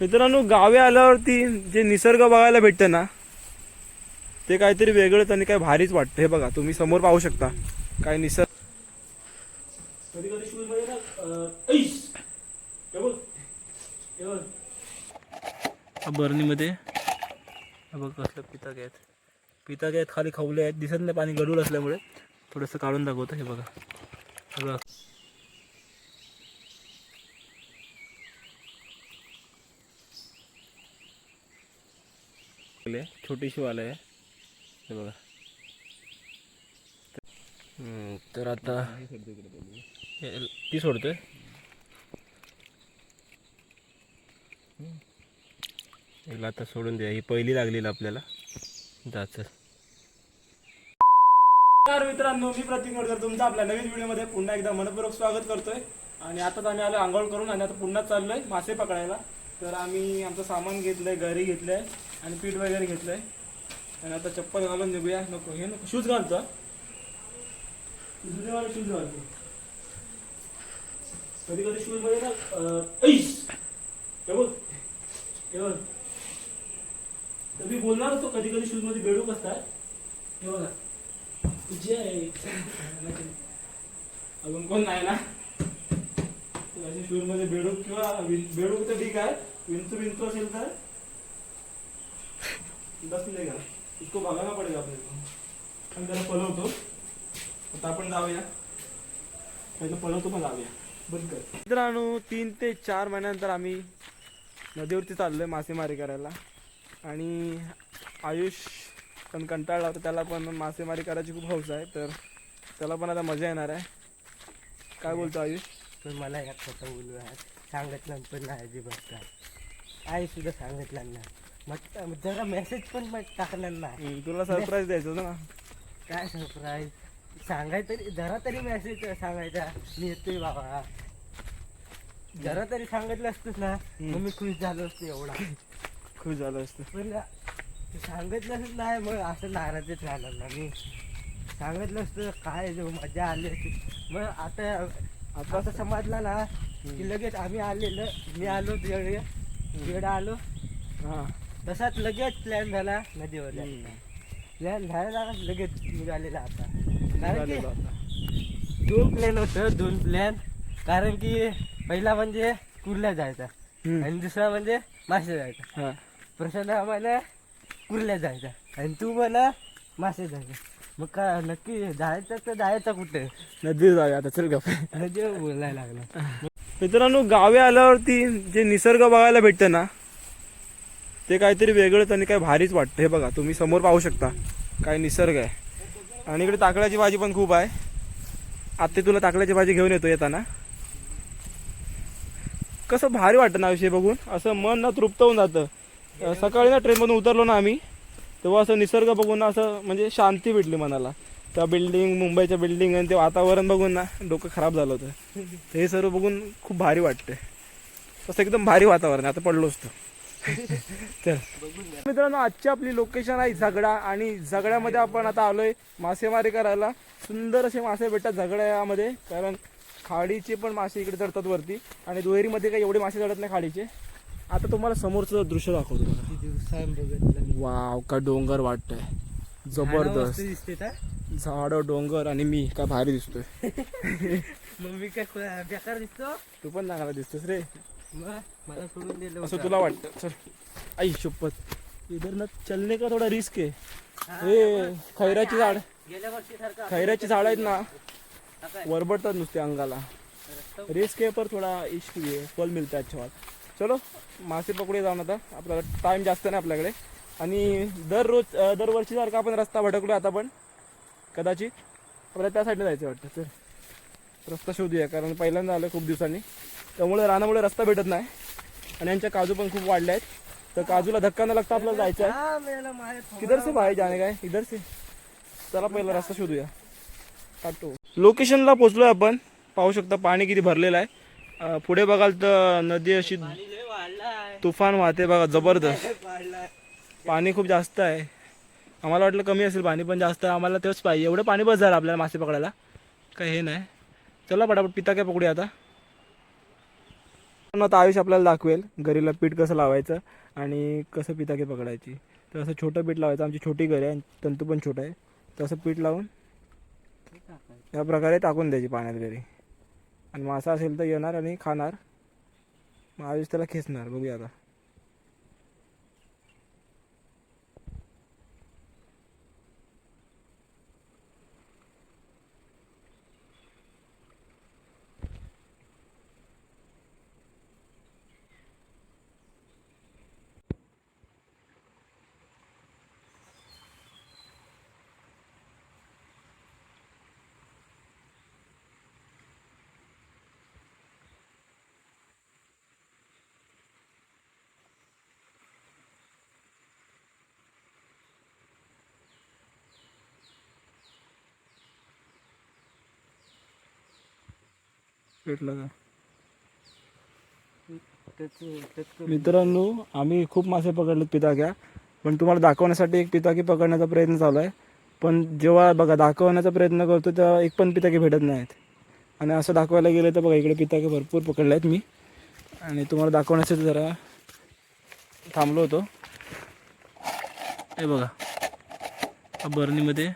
मित्रांनो गावे आल्यावरती जे निसर्ग बघायला भेटतं ना ते काहीतरी वेगळंच आणि काय भारीच वाटतं. हे बघा तुम्ही समोर पाहू शकता. काय निसर्ग कधी कधी शूजमध्ये बघ. कसलं पिता आहेत. पिता घ्यायत खाली खवले आहेत. दिसत नाही पाणी गडूळ असल्यामुळे. थोडंसं काढून दाखवतं हे बघा. हे बघा छोटीशी वाला आहे. हे बघा. तर आता ती सोडतोय. हिला आता सोडून द्या. ही पहिली लागलेली आपल्याला. जाच मित्रांनो मी प्रतीक मोडकर. तुमचं आपल्या नवीन व्हिडिओमध्ये पुन्हा एकदा मनपूर्वक स्वागत करतोय. आणि आताच आम्ही आलो आंघोळ करून आणि आता पुन्हा चाललोय मासे पकडायला. तर आम्ही आमचं सामान घेतलंय घरी घेतलंय. आणि पीठ वगैरे घेतलंय. आणि आता चप्पल घालून निघूया नको हे नको. शूज घालतो हा. शूज घालतो. कधी कधी शूजमध्ये ना हे बघ. हे बघ. तर मी बोलणार होतो कधी कधी शूजमध्ये बेडूक असतात. हे बघा. तुझी आहे अजून कोण नाही ना? शूजमध्ये बेडूक किंवा बेडूक तर ठीक आहे. विंचू विंचू असेल तर? बस नाही का इसको बघायला पडेल आपल्याला. आणि त्याला पलवतो. आता आपण जाऊया. पहिलं पलवतो पण जाऊया. बंद कर. मित्रांनो तीन ते चार महिन्यानंतर आम्ही नदीवरती चाललोय मासेमारी करायला. आणि आयुष पण कंटाळला होता. त्याला पण मासेमारी करायची खूप हौस आहे. तर त्याला पण आता मजा येणार आहे. काय बोलतो आयुष? पण मला या खोटं बोलू आहे. सांगितलं पण नाही अजिबात काय आई सुद्धा सांगितलं नाही मग जरा मेसेज पण मग टाकलं नाही तुला सरप्राईज द्यायचं होतं ना. काय सरप्राईज सांगाय तरी जरा तरी मेसेज सांगायचा. मी येतोय बाबा. जरा तरी सांगितलं असतंच ना मग मी खुश झालो असतो एवढा. खुश झालं असतं. पण ते सांगितलंच नाही मग असं नाराजच राहणार ना मी. सांगितलं असतं काय जो मजा आली असती. मग आता आता असं समजला ना की लगेच आम्ही आलेलं मी आलो तिकडे आलो. हां. तसाच लगेच प्लॅन झाला नदीवर. प्लॅन झाला लगेच निघालेला आता. कारण की. दोन प्लॅन होतं दोन प्लॅन कारण की पहिला म्हणजे कुर्ल्या जायचा. आणि दुसरा म्हणजे मासे जायचा. हां. प्रशांत आम्हाला कुर्ल्या जायचा. आणि तू मला मासे जायचा. मग का नक्की जायचं तर जायचं कुठे? नदी जाऊया आता चल गप नदी बोलायला लागला. मित्रांनो गावी आल्यावरती जे निसर्ग बघायला भेटतं ना ते काहीतरी वेगळंच आणि काय भारीच वाटतं. हे बघा तुम्ही समोर पाहू शकता. काय निसर्ग आहे. आणि इकडे ताकड्याची भाजी पण खूप आहे. आत्ते तुला ताकड्याची भाजी घेऊन येतो येताना. कसं भारी वाटतं ना विषय बघून. असं मन ना तृप्त होऊन जातं. सकाळी ना ट्रेनमधून उतरलो ना आम्ही तेव्हा असं निसर्ग बघून ना असं म्हणजे शांती भेटली मनाला. त्या बिल्डिंग मुंबईच्या बिल्डिंग आणि ते वातावरण बघून ना डोकं खराब झालं होतं. हे सर्व बघून खूप भारी वाटतं तसं एकदम भारी वातावरण आहे. आता पडलो असतं. चल. मित्रांनो आजची आपली लोकेशन आहे झगडा आणि झगड्यामध्ये आपण आता आलोय मासेमारी करायला. सुंदर असे मासे भेटतात झगड्यामध्ये कारण खाडीचे पण मासे इकडे चढतात वरती आणि दुहेरीमध्ये काही एवढे मासे चढत नाही खाडीचे. आता तुम्हाला समोरचं दृश्य दाखवतो बघा. वाव का डोंगर वाटतंय. जबरदस्त. दिसते झाड डोंगर आणि मी काय भारी दिसतोय. मग मी काय बेकार दिसतो? तू पण चांगला दिसतोस रे. मला सोडून दिलं असं. तुला वाटतं? चल. आई शपथ. इधर ना चलने का थोडा रिस्क आहे? हा, खैराची झाड. गेल्या वर्षी सारखं खैराची झाड आहेत ना? वरबडतात नुसते अंगाला. रिस्क आहे पर थोडा इश्क आहे फल मिळतं अच्छा बात चलो मासे पकडे जाऊन आता. आपल्याला टाइम जास्त नाही आपल्याकडे. आणि दररोज दरवर्षीसारखा आपण रस्ता भटकलो आता पण. कदाचित. आपल्याला त्या जायचं वाटतं. चल. रस्ता शोधूया कारण पहिल्यांदा आलं खूप दिवसांनी. त्यामुळे रानामुळे रस्ता भेटत नाही. आणि यांच्या काजू पण खूप वाढले आहेत. तर काजूला धक्का न लागता आपल्याला जायचं आहे. किधर से भाई जाने काय इधर से. चला पहिला रस्ता शोधूया. काटो. लोकेशनला पोहोचलोय आपण. पाहू शकता पाणी किती भरलेलं आहे. पुढे बघाल तर नदी अशी वाढलाय तुफान वाहते बघा जबरदस्त. वाढलाय पाणी खूप जास्त आहे. आम्हाला वाटलं कमी असेल पाणी पण जास्त आहे. आम्हाला तेच पाहिजे. एवढं पाणी बस झालं आपल्याला मासे पकडायला. काही हे नाही. चला पटापट पिता काय पकडूया आता. पण आता आयुष आपल्याला दाखवेल. गरीला पीठ कसं लावायचं आणि कसं पिताके पकडायची. तर असं छोटं पीठ लावायचं. आमची छोटी गरी आहे तंतू पण छोटं आहे. तसं पीठ लावून या प्रकारे टाकून द्यायची पाण्यात गरी आणि मासा असेल तर येणार आणि खाणार. मग आयुष त्याला खेचणार. बघूया आता. पेटलं का? मित्रांनो आम्ही खूप मासे पकडलेत पिताक्या पण तुम्हाला दाखवण्यासाठी एक पिताकी पकडण्याचा प्रयत्न चालू आहे. पण जेव्हा बघा दाखवण्याचा प्रयत्न करतो तेव्हा एक पण पिताके भेटत नाहीत. आणि असं दाखवायला गेलं तर बघा इकडे पिताके भरपूर पकडले आहेत मी. आणि तुम्हाला दाखवण्यासाठी जरा थांबलो होतो. हे बघा बरणीमध्ये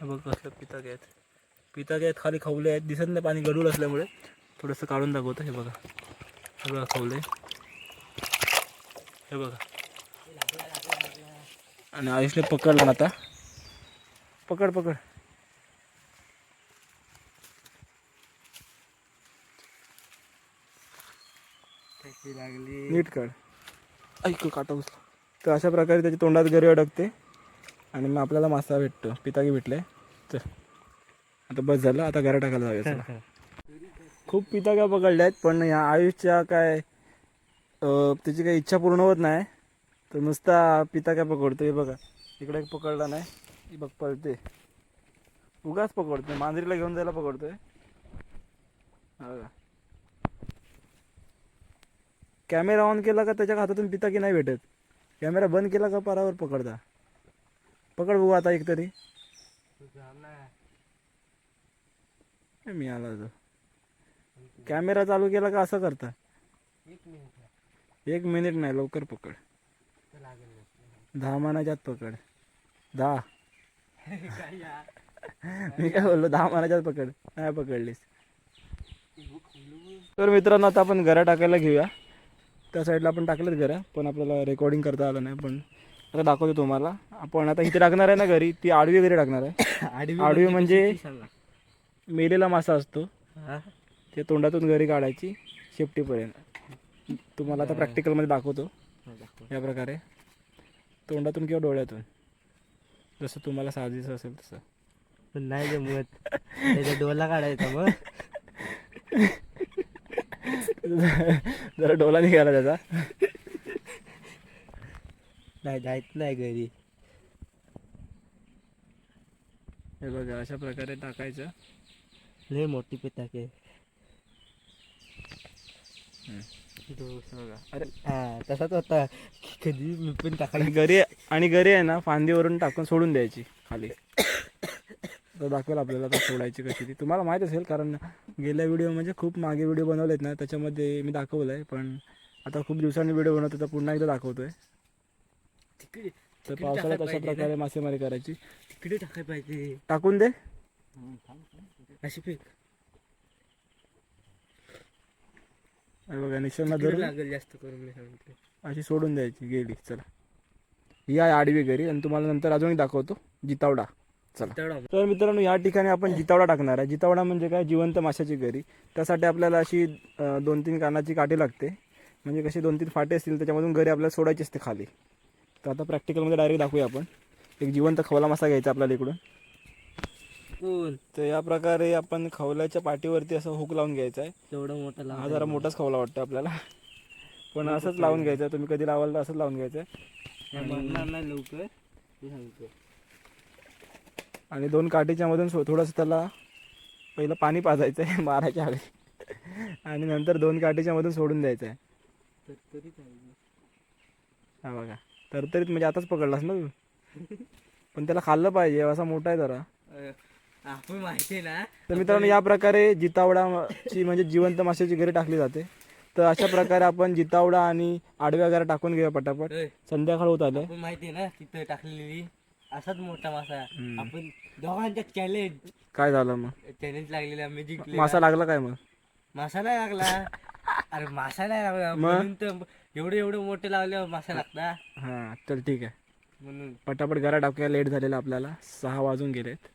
बघा कसले पिताके आहेत. पिताके आहेत खाली खवले आहेत. दिसत नाही पाणी गडूळ असल्यामुळे. थोडंसं काढून दाखवतं हे बघा. हे बघा खवले. हे बघा. आणि आयुषने पकडलं ना आता. पकड पकड. लागली. नीट काढ. ऐक काटा बसला तर अशा प्रकारे त्याच्या तोंडात गरी अडकते आणि मग आपल्याला मासा भेटतो. पिताकी भेटले. तर आता बस झालं आता घरा टाकायला जाऊया चला. खूप पिताक्या पकडल्या आहेत पण ह्या आयुषच्या काय अं, त्याची काही इच्छा पूर्ण होत नाही. तर नुसता पिताक्या पकडतो हे बघा. इकडे एक पकडला नाही ही बघ पळते. उगाच पकडतोय मांजरीला घेऊन जायला पकडतोय. हा बघा. कॅमेरा ऑन केला का त्याच्या हातातून पिता की नाही भेटत? कॅमेरा बंद केला का पारावर पकडता? पकड बघू आता एक मी आला तो कॅमेरा चालू केला का असं करता? एक मिनिट एक मिनिट नाही लवकर पकड. लागेल दहा मानाच्यात पकड. दहा. काय? मी काय बोललो दहा मानाच्यात पकड. नाही पकडलीस. तर मित्रांनो आता आपण घरा टाकायला घेऊया. त्या साईडला आपण टाकलेत घरा पण आपल्याला रेकॉर्डिंग करता आलं नाही पण आता दाखवतो तुम्हाला. आपण आता इथे टाकणार आहे ना घरी ती आडवी घरी टाकणार आहे. आडवी म्हणजे सांगा मेलेला मासा असतो? ते तोंडातून घरी काढायची शेपटीपर्यंत. तुम्हाला आता प्रॅक्टिकलमध्ये दाखवतो. दाखव. या प्रकारे. तोंडातून किंवा डोळ्यातून. जसं तुम्हाला साजेसं असेल तसं. पण नाही जमत. त्याचा डोला काढायचा मग. जरा डोला निघाला त्याचा. नाही जायचं नाही घरी. हे बघा अशा प्रकारे टाकायचं. लय मोठी पिताके अरे हा तसाच होता कधी मी पण टाकायला आणि गरी आणि गरी आहे ना फांदीवरून टाकून सोडून द्यायची खाली. तर दाखवेल आपल्याला आता सोडायची कशी ती. तुम्हाला माहीत असेल कारण गेल्या व्हिडिओ म्हणजे खूप मागे व्हिडिओ बनवलेत ना त्याच्यामध्ये मी दाखवलं आहे पण आता खूप दिवसांनी व्हिडिओ बनवतो तर पुन्हा एकदा दाखवतोय. तिकडे तर पावसाळ्यात अशा प्रकारे मासेमारी करायची. तिकडे टाकाय पाहिजे. टाकून दे. अशी फेक हे बघा निशाणा धरून लागेल जास्त करून मी सांगितलं अशी सोडून द्यायची गेली चला. आहे आडवी घरी आणि तुम्हाला नंतर अजून एक दाखवतो जितावडा. चला. तर मित्रांनो या ठिकाणी आपण जितावडा टाकणार आहे. जितावडा म्हणजे काय? जिवंत माशाची घरी. त्यासाठी आपल्याला अशी दोन तीन कानाची काठी लागते. म्हणजे कशी दोन तीन फाटे असतील त्याच्यामधून घरी आपल्याला सोडायची असते खाली. तर आता प्रॅक्टिकलमध्ये डायरेक्ट दाखवूया आपण. एक जिवंत खवला मासा घ्यायचा आपल्याला इकडून. तर या प्रकारे आपण खवल्याच्या पाठीवरती असं हुक लावून घ्यायचा आहे. तेवढं मोठा हा जरा मोठाच खवला वाटतं आपल्याला. पण असंच लावून घ्यायचं आहे. तुम्ही कधी लावाल तर असंच लावून घ्यायचं आहे. मरणार नाही लवकर. मी सांगतो. आणि दोन काठीच्या मधून सो- थोडंसं त्याला पहिलं पाणी पाजायचं आहे मारायच्या आधी. आणि नंतर दोन काठीच्या मधून सोडून द्यायचं आहे. तर तरी चालेल हा बघा. तरतरीत म्हणजे आताच पकडलास ना तू? पण त्याला खाल्लं पाहिजे असा मोठा आहे जरा. अं, माहिती ना. तर मित्रांनो या प्रकारे जितावडाची म्हणजे जिवंत माशाची घरी टाकली जाते. तर अशा प्रकारे आपण जितावडा आणि आडव्या वगैरे टाकून घेऊया पटापट. संध्याकाळ होत आलंय. आपण माहितीये ना तिथं टाकलेली असाच मोठा मासा. आपण दोघांच्या चॅलेंज काय झालं मग? चॅलेंज लागलेला मी जिंकले मासा लागला काय मग? मासा नाही लागला. अरे मासा नाही लागला? म्हणून तर एवढे एवढे मोठे लावल्यावर मासा लागता हा चल ठीक आहे. म्हणून. पटापट घरा टाकूया. लेट झालेला आपल्याला. सहा वाजून गेलेत.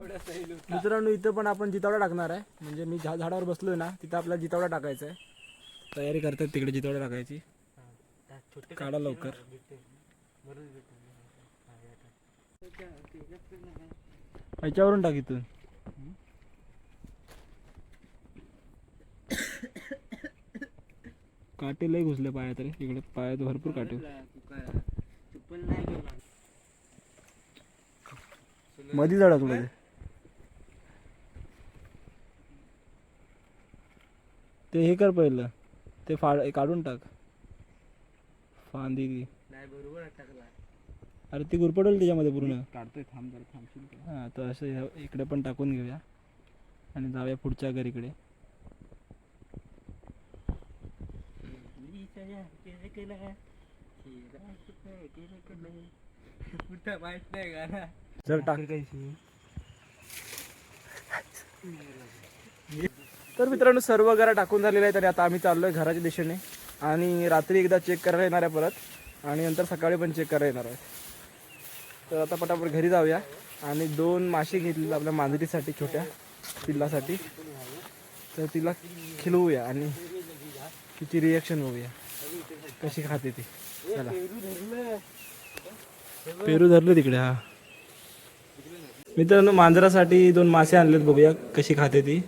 मित्रांनो इथं पण आपण जितावडा टाकणार आहे. म्हणजे मी ज्या झाडावर बसलोय ना तिथं आपल्याला जितावडा टाकायचा आहे. तयारी करतात तिकडे जितावडा टाकायची. काढा लवकर. ह्याच्यावरून टाक इथून. काटे लय घुसले पाया तरी. इकडे पायात भरपूर काटे. मधी झाडा तुला ते हे कर पहिलं. ते फाड काढून टाक. फांदी ती. नाही बरोबर टाकला. अरे ती गुरपडल त्याच्यामध्ये पूर्ण. काढतोय थांब जरा थांबशील हा तर असं ह्या- इकडे पण टाकून घेऊया. आणि जाऊया पुढच्या घरीकडे. कुठं माहीत नाही जर टाक. तर मित्रांनो सर्व घरा टाकून झालेलं आहे तरी आता आम्ही चाललोय घराच्या दिशेने. आणि रात्री एकदा चेक करायला येणार आहे परत. आणि नंतर सकाळी पण चेक करायला येणार आहे. तर आता पटापट घरी जाऊया. आणि दोन मासे घेतलेले आपल्या मांजरीसाठी छोट्या पिल्लासाठी. तर तिला खिलवूया आणि तिची रिॲक्शन बघूया. कशी खाते ती. चला. पेरू धरलं तिकडे हा. मित्रांनो मांजरासाठी दोन मासे आणलेत बघूया कशी खाते ती.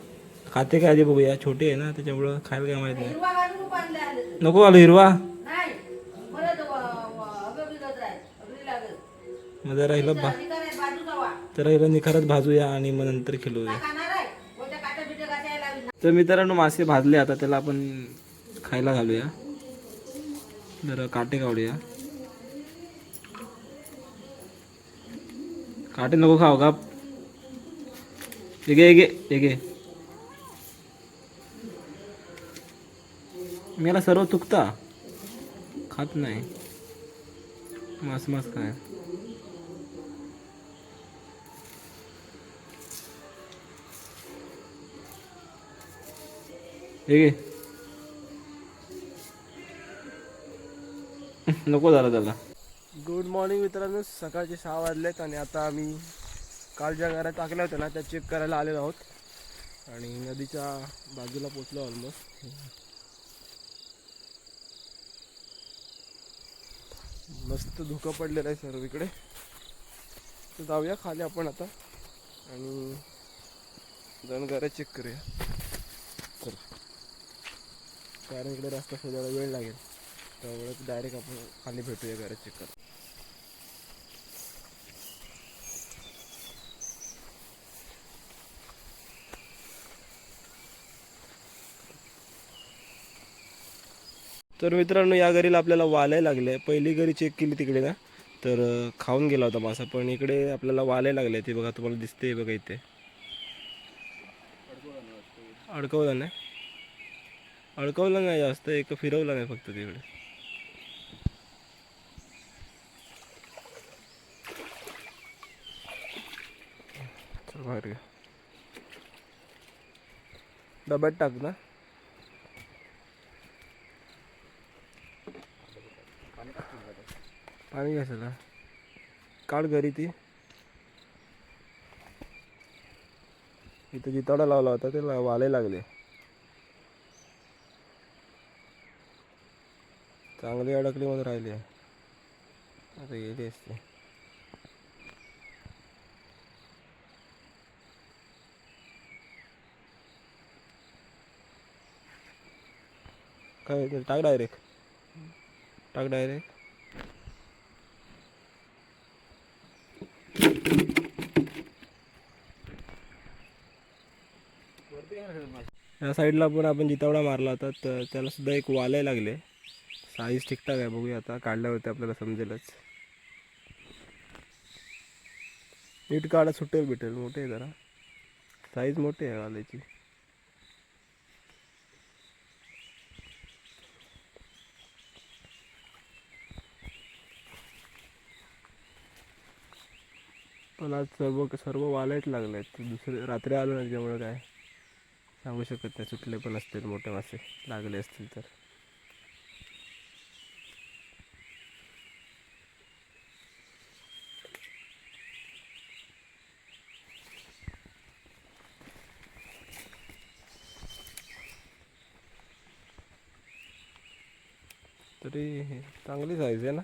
खाते काय आधी बघूया. छोटी आहे ना त्याच्यामुळं खायला काय माहीत नाही. नको आलो हिरवा? मग जरा हिला भा जरा हिला निखारत भाजूया आणि मग नंतर खिलवूया तर मित्रांनो मासे भाजले आता त्याला आपण खायला घालूया. जरा काटे काढूया. काटे नको खाऊ का एगे एगे एगे मला सर्व चुकता खात नाही। मास मास काय एगे नको झालं त्याला। गुड मॉर्निंग मित्रांनो सकाळचे सहा वाजलेत आणि आता आम्ही काल ज्या घरात टाकल्या होत्या ना त्या चेक करायला आलेलो आहोत. आणि नदीच्या बाजूला पोचलो ऑलमोस्ट मस्त धुकं पडलेलं आहे सर्व इकडे. तर जाऊया खाली आपण आता. आणि जाऊन चेक करूया. चल. कारण इकडे रस्ता शोधायला वेळ लागेल. त्यामुळे डायरेक्ट आपण खाली भेटूया घरात चेक करू तर मित्रांनो या घरीला आपल्याला वालाय लागले. पहिली घरी चेक केली तिकडे ना. तर खाऊन गेला होता मासा पण इकडे आपल्याला वालाय लागले ते बघा तुम्हाला दिसते बघा इथे. अडकवला नाही. अडकवलं नाही जास्त एक फिरवलं नाही फक्त तिकडे. बाहेर डब्यात टाक ना. पाणी कशाला काढ घरी ती. इथं जितावडा लावला होता ते वाले लागले. चांगली अडकली मध्ये राहिली. आता गेली असते. काय टाक डायरेक्ट टाक डायरेक्ट त्या साईडला पण आपण जितावडा मारला होता तर त्यालासुद्धा एक वाले लागले. साईज ठीकठाक आहे बघूया आता. काढल्यावरती आपल्याला समजेलच. नीट काढा सुटेल भेटेल मोठे आहे जरा. साईज मोठी आहे वाल्याची. पण आज सर्व सर्व वालेच लागले आहेत दुसरे रात्री आलो ना त्याच्यामुळे काय? सांगू शकत नाही सुटले पण असतील मोठे मासे लागले असतील तर. तरी चांगली साईज आहे ना?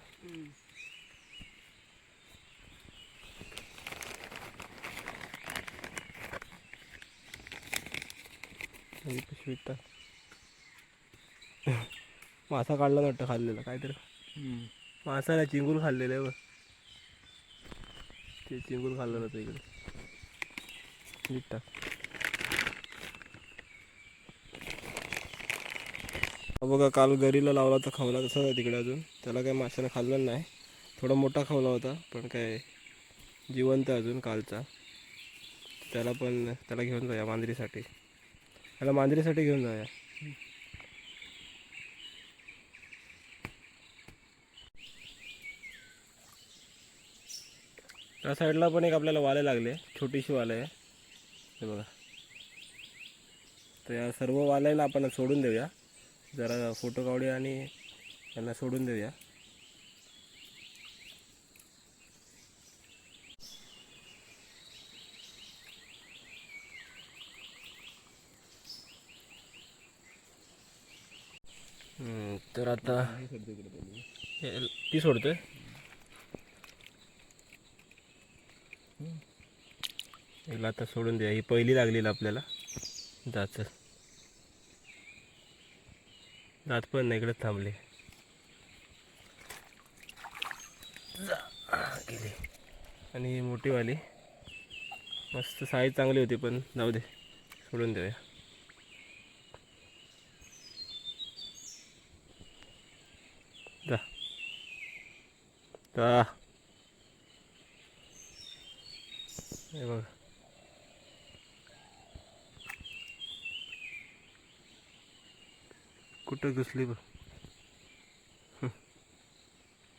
पिशवीत टाक. मासा काढला वाटतं खाल्लेला काहीतरी. मासा नाही चिंगूर खाल्लेलं आहे बघ. ते चिंगूर खाल्लेलं होतं इकडे. टाक. हा बघा काल गरीला लावला होता खावला तसा आहे तिकडे अजून. त्याला काही माशाने खाल्लं नाही. थोडा मोठा खावला होता पण काय जिवंत अजून कालचा. त्याला पण त्याला घेऊन जाऊया मांजरीसाठी. याला मांजरीसाठी घेऊन जाऊया. त्या साईडला पण एक आपल्याला वाले लागले. छोटीशी वाले आहे. हे बघा. तर या सर्व वाल्याला आपण सोडून देऊया. जरा फोटो काढूया आणि त्यांना सोडून देऊया. तर आता ती सोडतोय? हिला आता सोडून द्या. ही पहिली लागलेली आपल्याला. जाच जात पण नाही इकडे थांबले. गेली. आणि ही मोठीवाली. मस्त साईज चांगली होती पण. जाऊ दे. सोडून देऊया. जा हे बघ कुठं घुसली बघ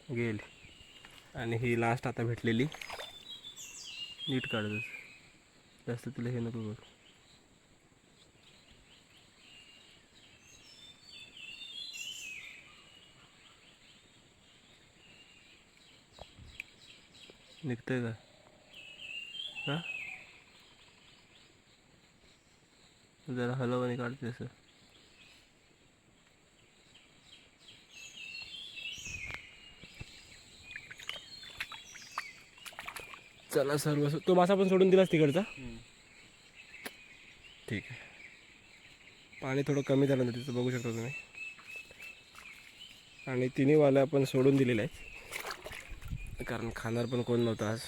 गेली आणि ही लास्ट आता भेटलेली. नीट काढतच जास्त तुला हे नको बघ निघतंय का? हा? जरा हलव आणि काढते असं चला सर्व तो मासा पण सोडून दिलास तिकडचा? ठीक आहे. पाणी थोडं कमी झालं ना तिथं बघू शकता तुम्ही. आणि तिन्ही वाल्या आपण सोडून दिलेल्या आहेत. कारण खाणार पण कोण नव्हतं आज.